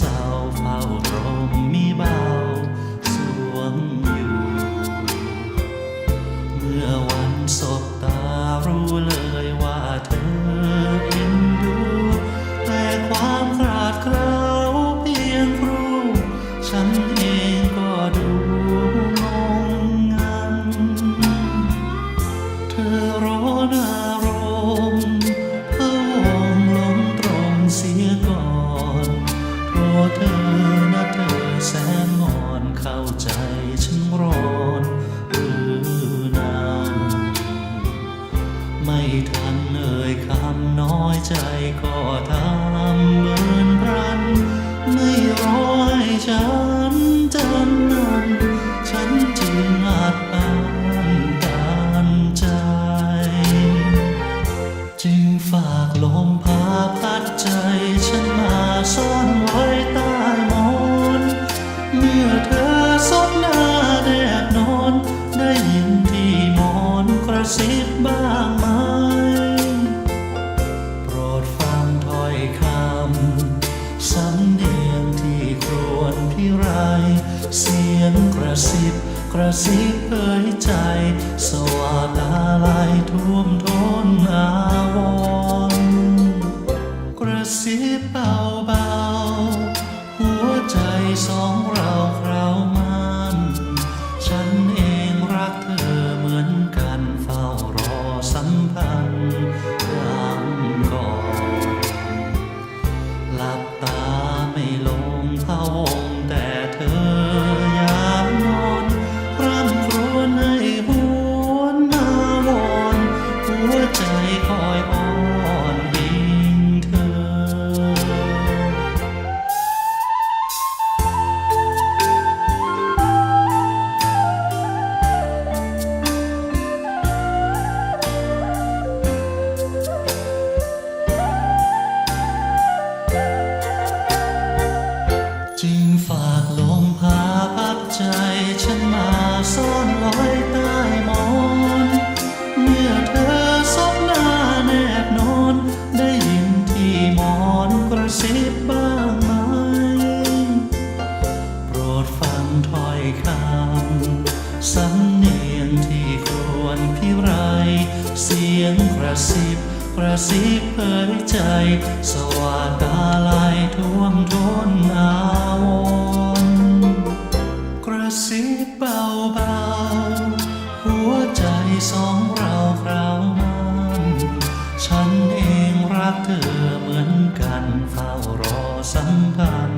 สาวเฝ้าตรมมีเบาสวมอยู่ เมื่อวันศบตารู้เลยว่าเธอเอ็นดู แต่ความขาดเคล้าเพียงครู ฉันเองก็ดูงงงัน เธอร้อนาร ใจฉันร้อนหรือนานไม่ทันเอ่ยคำน้อยใจก็ทำ เสียงกระซิบกระซิบเผยใจโศ ใจคอยอ้อนอิงเธอ จึงฝากลมพาพัดใจฉันมาซ่อนไว้ สำเนียงที่ครวนพิไร เสียงกระซิบกระซิบเผยใจ สวาตาลายท่วมท้นอาวรกระซิบเบาเบาหัวใจสองเราคราวนั้นฉันเองรักเธอเหมือนกันเฝ้ารอสัมพันธ์